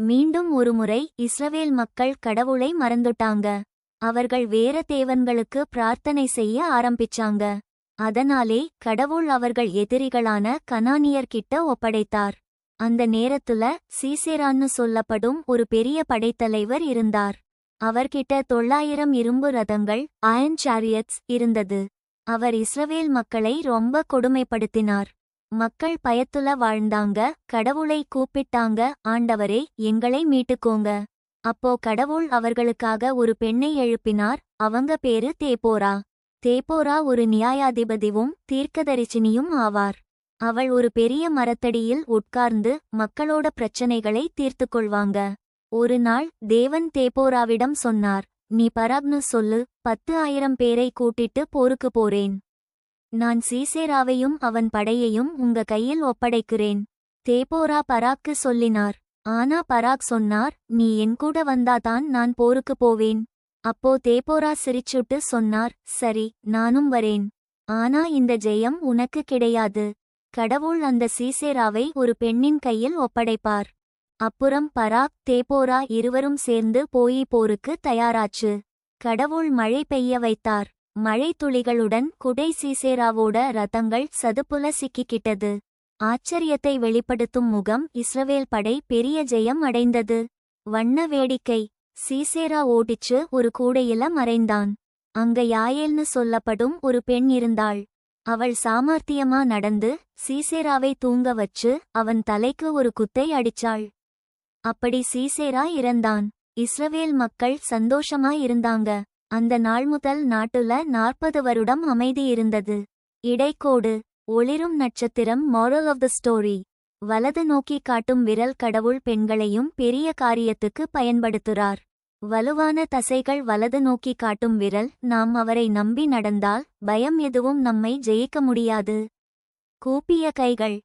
மீண்டும் ஒருமுறை இஸ்ரவேல் மக்கள் கடவுளை மறந்துட்டாங்க. அவர்கள் வேற தேவன்களுக்கு பிரார்த்தனை செய்ய ஆரம்பிச்சாங்க. அதனாலே கடவுள் அவர்கள் எதிரிகளான கனானியர்கிட்ட ஒப்படைத்தார். அந்த நேரத்துல சீசேரான்னு சொல்லப்படும் ஒரு பெரிய படைத்தலைவர் இருந்தார். அவர்கிட்ட தொள்ளாயிரம் இரும்பு ரதங்கள் அயன் சாரியட்ஸ் இருந்தது. அவர் இஸ்ரவேல் மக்களை ரொம்ப கொடுமைப்படுத்தினார். மக்கள் பயத்துல வாழ்ந்தாங்க கடவுளை கூப்பிட்டாங்க ஆண்டவரே எங்களை மீட்டுக்கோங்க. அப்போ கடவுள் அவர்களுக்காக ஒரு பெண்ணை எழுப்பினார் அவங்க பேரு தேப்போரா தேப்போரா ஒரு நியாயாதிபதிவும் தீர்க்கதரிசினியும் ஆவார். அவள் ஒரு பெரிய மரத்தடியில் உட்கார்ந்து மக்களோட பிரச்சனைகளை தீர்த்து கொள்வாங்க. ஒரு நாள் தேவன் தேப்போராவிடம் சொன்னார் நீ பராக்னு சொல்லு பத்து ஆயிரம் பேரை கூட்டிட்டு போருக்கு போறேன். நான் சீசேராவையும் அவன் படையையும் உங்க கையில் ஒப்படைக்கிறேன். தேப்போரா பராக்கு சொல்லினார். ஆனா பராக் சொன்னார் நீ என் கூட வந்தாதான் நான் போருக்கு போவேன். அப்போ தேப்போரா சிரிச்சுட்டு சொன்னார் சரி நானும் வரேன். ஆனா இந்த ஜெயம் உனக்கு கிடையாது. கடவுள் அந்த சீசேராவை ஒரு பெண்ணின் கையில் ஒப்படைப்பார். அப்புறம் பராக் தேப்போரா இருவரும் சேர்ந்து போயி போருக்கு தயாராச்சு. கடவுள் மழை பெய்ய வைத்தார். மழை துளிகளுடன் குடை சீசேராவோட ரதங்கள் சதுப்புல சிக்கிக்கிட்டது. ஆச்சரியத்தை வெளிப்படுத்தும் முகம் இஸ்ரவேல் படை பெரிய ஜெயம் அடைந்தது. வண்ண வேடிக்கை. சீசேரா ஓடிச்சு ஒரு கூடையில மறைந்தான். அங்க யாயேல்னு சொல்லப்படும் ஒரு பெண் இருந்தாள். அவள் சாமர்த்தியமா நடந்து சீசேராவை தூங்க வச்சு அவன் தலைக்கு ஒரு குத்தை அடிச்சாள். அப்படி சீசேரா இறந்தான். இஸ்ரவேல் மக்கள் சந்தோஷமா இருந்தாங்க. அந்த நாள் முதல் நாட்டுல நாற்பது வருடம் அமைதி இருந்தது. இடைக்கோடு ஒளிரும் நட்சத்திரம் மாரல் ஆஃப் த ஸ்டோரி வலது நோக்கி காட்டும் விரல் கடவுள் பெண்களையும் பெரிய காரியத்துக்கு பயன்படுத்துறார். வலுவான தசைகள் வலது நோக்கி காட்டும் விரல் நாம் அவரை நம்பி நடந்தால் பயம் எதுவும் நம்மை ஜெயிக்க முடியாது. கூப்பிய கைகள்